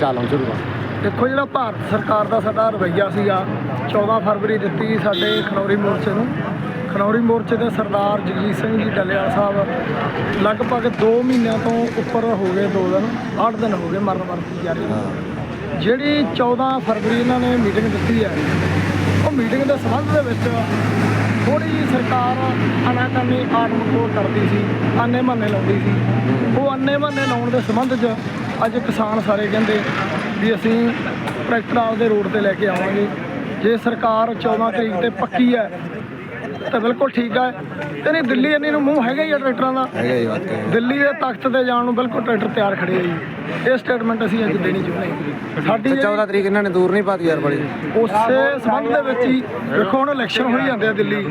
ਚੱਲ ਸ਼ੁਰੂਆਤ ਦੇਖੋ ਜਿਹੜਾ ਭਾਰਤ ਸਰਕਾਰ ਦਾ ਸਾਡਾ ਰਵੱਈਆ ਸੀਗਾ 14 ਫਰਵਰੀ ਦਿੱਤੀ ਸਾਡੇ ਖਨੌਰੀ ਮੋਰਚੇ ਨੂੰ। ਖਨੌਰੀ ਮੋਰਚੇ ਦੇ ਸਰਦਾਰ ਜਗਜੀਤ ਸਿੰਘ ਜੀ ਡੱਲੇਵਾਲ ਸਾਹਿਬ ਲਗਭਗ 2 ਮਹੀਨਿਆਂ ਤੋਂ ਉੱਪਰ ਹੋ ਗਏ 2 ਦਿਨ 8 ਦਿਨ ਹੋ ਗਏ ਮਰਨ ਵਰਤੀ ਜਾ ਰਹੀ ਹਾਂ ਜਿਹੜੀ 14 ਫਰਵਰੀ ਇਹਨਾਂ ਨੇ ਮੀਟਿੰਗ ਦਿੱਤੀ ਹੈ, ਉਹ ਮੀਟਿੰਗ ਦੇ ਸੰਬੰਧ ਦੇ ਵਿੱਚ ਥੋੜੀ ਜਿਹੀ ਸਰਕਾਰ ਅਨਾਕਾਮੀ ਆਟਮ ਕੋਲ ਕਰਦੀ ਸੀ ਆਨੇ ਮਹੱਨੇ ਲਾਉਂਦੀ ਸੀ। ਉਹ ਆਨੇ ਮਹੱਨੇ ਲਾਉਣ ਦੇ ਸੰਬੰਧ 'ਚ ਅੱਜ ਕਿਸਾਨ ਸਾਰੇ ਕਹਿੰਦੇ ਵੀ ਅਸੀਂ ਟਰੈਕਟਰ ਆਪਦੇ ਰੋਡ ਤੇ ਲੈ ਕੇ ਆਵਾਂਗੇ। ਜੇ ਸਰਕਾਰ 14 ਤਰੀਕ ਤੇ ਪੱਕੀ ਹੈ ਤਾਂ ਬਿਲਕੁਲ ਠੀਕ ਹੈ ਤੇ ਨਹੀਂ ਦਿੱਲੀ ਇੰਨੀ ਨੂੰ ਮੂੰਹ ਹੈਗਾ ਹੀ ਆ ਟਰੈਕਟਰਾਂ ਦਾ। ਹੈਗਾ ਹੀ ਬਾਤ ਹੈ ਦਿੱਲੀ ਦੇ ਤਖਤ ਤੇ ਜਾਣ ਨੂੰ ਬਿਲਕੁਲ ਟਰੈਕਟਰ ਤਿਆਰ ਖੜੇ ਆ ਜੀ। ਇਹ ਸਟੇਟਮੈਂਟ ਅਸੀਂ ਅੱਜ ਦੇਣੀ ਚਾਹੁੰਦੇ ਹਾਂ। ਸਾਡੀ ਤੇ ਜਿਹੜੀ 14 ਤਰੀਕ ਇਹਨਾਂ ਨੇ ਦੂਰ ਨਹੀਂ ਪਾਤੀ ਯਾਰ ਬੜੀ। ਉਸੇ ਸੰਬੰਧ ਦੇ ਵਿੱਚ ਹੀ ਦੇਖੋ ਹੁਣ ਇਲੈਕਸ਼ਨ ਹੋਈ ਜਾਂਦੇ ਆ ਦਿੱਲੀ।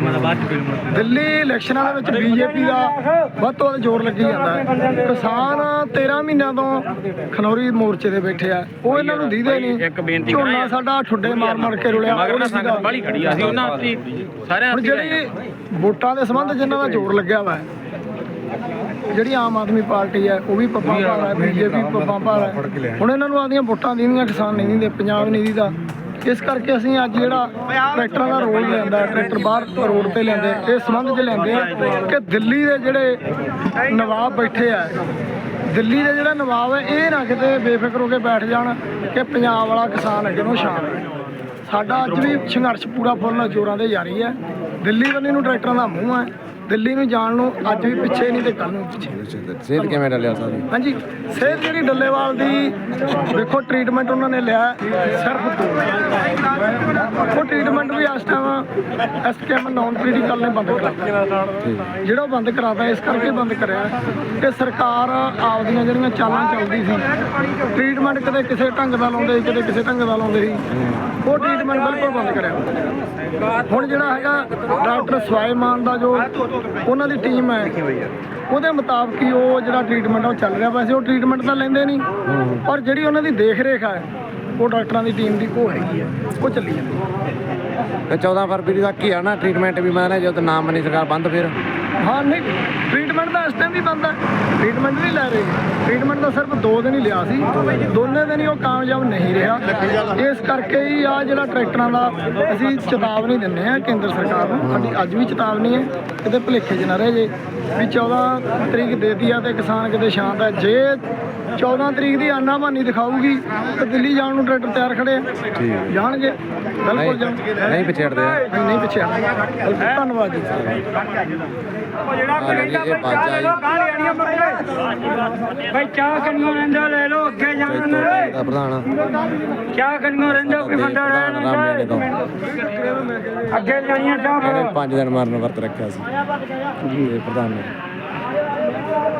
ਦਿੱਲੀ ਇਲੈਕਸ਼ਨਾਂ ਦੇ ਵਿੱਚ ਬੀਜੇਪੀ ਦਾ ਵੱਧ ਤੋਂ ਵੱਧ ਜ਼ੋਰ ਲੱਗੀ ਜਾਂਦਾ ਹੈ। ਕਿਸਾਨ 13 ਮਹੀਨਿਆਂ ਤੋਂ ਖਨੌਰੀ ਮੋਰਚੇ ਤੇ ਬੈਠੇ ਆ। ਉਹ ਇਹਨਾਂ ਨੂੰ ਦੀਦੇ ਨਹੀਂ। ਇੱਕ ਬੇਨਤੀ ਝੋਨਾ ਕਰਾਂ ਸਾਡਾ ਠੁੱਡੇ ਮਾਰ ਮਾਰ ਕੇ ਰੁਲਿਆ ਮਗਰ ਸੰਗਤ ਬਾਲੀ ਖੜੀ ਆ। ਅਸੀਂ ਉਹਨਾਂ ਸਾਰਿਆਂ ਜਿਹੜੀ ਵੋਟਾਂ ਦੇ ਸੰਬੰਧ ਜਿਨ੍ਹਾਂ ਦਾ ਜ਼ੋਰ ਲੱਗਿਆ ਵਾ। ਜਿਹੜੀ ਆਮ ਆਦਮੀ ਪਾਰਟੀ ਹੈ ਉਹ ਵੀ ਪੱਪਾ ਭਾਲ ਹੈ ਬੀਜੇਪੀ ਪੱਪਾ ਭਾਲ ਹੈ। ਹੁਣ ਇਹਨਾਂ ਨੂੰ ਆਦੀਆਂ ਵੋਟਾਂ ਦੇਣੀਆਂ ਕਿਸਾਨ ਨਹੀਂ ਦਿੰਦੇ ਪੰਜਾਬ ਨਹੀਂ ਦੀਦਾ। ਇਸ ਕਰਕੇ ਅਸੀਂ ਅੱਜ ਜਿਹੜਾ ਟਰੈਕਟਰਾਂ ਦਾ ਰੋਲ ਲੈਂਦਾ ਟਰੈਕਟਰ ਬਾਹਰ ਰੋਡ ਤੇ ਲੈਂਦੇ ਇਸ ਸੰਬੰਧ 'ਚ ਲੈਂਦੇ ਆ ਕਿ ਦਿੱਲੀ ਦੇ ਜਿਹੜੇ ਨਵਾਬ ਬੈਠੇ ਆ ਦਿੱਲੀ ਦੇ ਜਿਹੜਾ ਨਵਾਬ ਹੈ ਇਹ ਨਾ ਕਿਤੇ ਬੇਫਿਕਰ ਹੋ ਕੇ ਬੈਠ ਜਾਣ ਕਿ ਪੰਜਾਬ ਵਾਲਾ ਕਿਸਾਨ ਅੱਗੇ ਨੂੰ ਸ਼ਾਨ ਹੈ ਸਾਡਾ ਅੱਜ ਵੀ ਸੰਘਰਸ਼ ਪੂਰਾ ਫੁੱਲ ਜ਼ੋਰਾਂ ਦੇ ਜਾਰੀ ਹੈ। ਦਿੱਲੀ ਵੱਲ ਨੂੰ ਟਰੈਕਟਰਾਂ ਦਾ ਮੂੰਹ ਹੈ। ਦਿੱਲੀ ਨੂੰ ਜਾਣ ਨੂੰ ਅੱਜ ਵੀ ਪਿੱਛੇ ਨਹੀਂ ਤੇ ਕੱਲ ਨੂੰ ਪਿੱਛੇ। ਸਿਹਤ ਕਿਵੇਂ ਡਲਿਆ ਸਾਰੀ? ਹਾਂਜੀ ਸਿਹਤ ਜਿਹੜੀ ਡੱਲੇਵਾਲ ਦੀ ਦੇਖੋ ਟ੍ਰੀਟਮੈਂਟ ਉਹਨਾਂ ਨੇ ਲਿਆ ਸਿਰਫ ਦੋ। ਉਹ ਟ੍ਰੀਟਮੈਂਟ ਵੀ ਇਸ ਟਾਈਮ ਐਸਕੇਐਮ ਨਾਨ ਕ੍ਰਿਟੀਕਲ ਨੇ ਬੰਦ ਕਰਾਤਾ। ਜਿਹੜਾ ਉਹ ਬੰਦ ਕਰਾਤਾ ਇਸ ਕਰਕੇ ਬੰਦ ਕਰਿਆ ਕਿ ਸਰਕਾਰ ਆਪਦੀਆਂ ਜਿਹੜੀਆਂ ਚਾਲਾਂ ਚੱਲਦੀ ਸੀ ਟ੍ਰੀਟਮੈਂਟ ਕਦੇ ਕਿਸੇ ਢੰਗ ਦਾ ਲਾਉਂਦੇ ਸੀ ਕਦੇ ਕਿਸੇ ਢੰਗ ਦਾ ਲਾਉਂਦੇ ਸੀ ਉਹ ਟ੍ਰੀਟਮੈਂਟ ਬਿਲਕੁਲ ਬੰਦ ਕਰਿਆ। ਹੁਣ ਜਿਹੜਾ ਹੈਗਾ ਡਾਕਟਰ ਸਵਾਈਮਾਨ ਦਾ ਜੋ ਉਹਨਾਂ ਦੀ ਟੀਮ ਹੈ। ਉਹਦੇ ਮੁਤਾਬਕ ਹੀ ਉਹ ਜਿਹੜਾ ਟ੍ਰੀਟਮੈਂਟ ਉਹ ਚੱਲ ਰਿਹਾ। ਵੈਸੇ ਉਹ ਟ੍ਰੀਟਮੈਂਟ ਤਾਂ ਲੈਂਦੇ ਨਹੀਂ, ਪਰ ਜਿਹੜੀ ਉਹਨਾਂ ਦੀ ਦੇਖ ਰੇਖ ਹੈ ਉਹ ਡਾਕਟਰਾਂ ਦੀ ਟੀਮ ਦੀ ਉਹ ਹੈਗੀ ਹੈ ਉਹ ਚੱਲੀ ਜਾਂਦੀ। ਹੈ ਤੇ 14 ਫਰਵਰੀ ਤੱਕ ਹੀ ਆ ਨਾ ਟ੍ਰੀਟਮੈਂਟ ਵੀ। ਮੈਂ ਨਾ ਜਦੋਂ ਨਾਮ ਮੰਨੀ ਸਰਕਾਰ ਬੰਦ ਫਿਰ। ਹਾਂ, ਨਹੀਂ ਟ੍ਰੀਟਮੈਂਟ ਦਾ ਇਸ ਟਾਈਮ ਵੀ ਬੰਦਾ ਹੈ ਟ੍ਰੀਟਮੈਂਟ ਨਹੀਂ ਲੈ ਰਹੇ। ਟ੍ਰੀਟਮੈਂਟ ਦਾ ਸਿਰਫ 2 ਦਿਨ ਹੀ ਲਿਆ ਸੀ। ਦੋਨੇ ਦਿਨ ਹੀ ਉਹ ਕਾਮਯਾਬ ਨਹੀਂ ਰਿਹਾ। ਇਸ ਕਰਕੇ ਹੀ ਆ ਜਿਹੜਾ ਟਰੈਕਟਰਾਂ ਦਾ ਅਸੀਂ ਚੇਤਾਵਨੀ ਦਿੰਦੇ ਆ ਕੇਂਦਰ ਸਰਕਾਰ ਨੂੰ। ਸਾਡੀ ਅੱਜ ਵੀ ਚੇਤਾਵਨੀ ਹੈ। ਕਿਤੇ ਭੁਲੇਖੇ 'ਚ ਨਾ ਰਹੇ ਜੇ ਵੀ 14 ਤਰੀਕ ਦੇਤੀ ਆ ਤੇ ਕਿਸਾਨ ਕਿਤੇ ਸ਼ਾਂਤ ਹੈ ਜੇ 14 ਤਰੀਕ ਦੀ ਆਨਾਮਾਨੀ ਦਿਖਾਊਗੀ ਤੇ ਦਿੱਲੀ ਜਾਣ ਨੂੰ ਟਰੈਕਟਰ ਤਿਆਰ ਖੜੇ ਆ। ਜਾਣਗੇ। ਬਿਲਕੁਲ ਨਹੀਂ ਜਾਣਗੇ। ਨਹੀਂ ਆ। ਪਿੱਛੇ। ਧੰਨਵਾਦ ਜੀ। ਲੈ ਜੀ ਜੀ ਭਾਈ ਚਾਹ ਕੰਨੋਂ ਰਹਿੰਦਾ ਲੈ ਲਓ ਅੱਗੇ ਜਾਣ ਦਾ ਪ੍ਰਧਾਨ। ਚਾਹ ਕੰਨੋਂ ਰਹਿੰਦਾ ਕੋਈ ਬੰਦਾ ਰਹਿਣਾ ਅੱਗੇ ਜਾਣੀਆਂ ਚਾਹ ਇਹਨੇ 5 ਦਿਨ ਮਰਨ ਵਰਤ ਰੱਖਿਆ ਸੀ। ਇਹ ਪ੍ਰਧਾਨ ਨੇ ਚਾਹ ਲੈ ਲਓ ਭਾਈ ਚਾਹ ਚਾਹ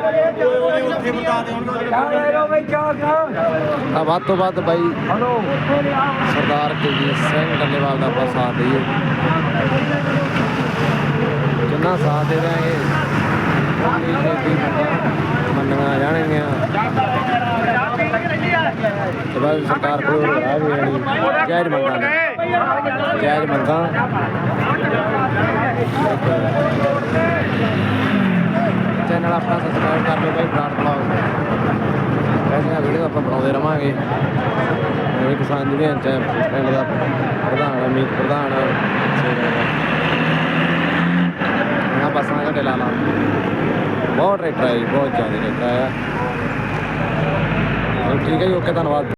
ਆ ਵੱਧ ਤੋਂ ਵੱਧ ਬਾਈ ਸਰਦਾਰ ਕੁਲਜੀਤ ਸਿੰਘ ਡੱਲੇਵਾਲ ਦਾ ਆਪਾਂ ਸਾਥ ਦਈਏ। ਜਿੰਨਾ ਸਾਥ ਦੇ ਮੰਗਾਂ ਮੰਨੀਆਂ ਜਾਣਗੀਆਂ। ਤੇ ਬਾਅਦ ਸਰਕਾਰ ਕੋਲ ਆ ਵੀ ਜਾਣੀ ਜਾਇਜ਼ ਮੰਗਾਂ ਜਾਇਜ਼ ਮੰਗਾਂ। ਚੈਨਲ ਆਪਣਾ ਸਬਸਕ੍ਰਾਈਬ ਕਰ ਲਓ ਬਾਈ ਬਰਾੜ ਬਲੌਗ ਐਸੀਆਂ ਵੀਡੀਓ ਆਪਾਂ ਬਣਾਉਂਦੇ ਰਵਾਂਗੇ। ਇਹ ਕਿਸਾਨ ਯੂਨੀਅਨ ਚ ਪਿੰਡ ਦਾ ਪ੍ਰਧਾਨ ਅਮੀਤ ਪ੍ਰਧਾਨ। ਇਹਨਾਂ ਬੱਸਾਂ ਘੱਟੇ ਲਾ ਲਾ। ਬਹੁਤ ਟਰੈਕਟਰ ਹੈ ਜੀ, ਬਹੁਤ ਜ਼ਿਆਦਾ ਟਰੈਕਟਰ ਆਇਆ। ਠੀਕ ਹੈ ਜੀ ਓਕੇ ਧੰਨਵਾਦ।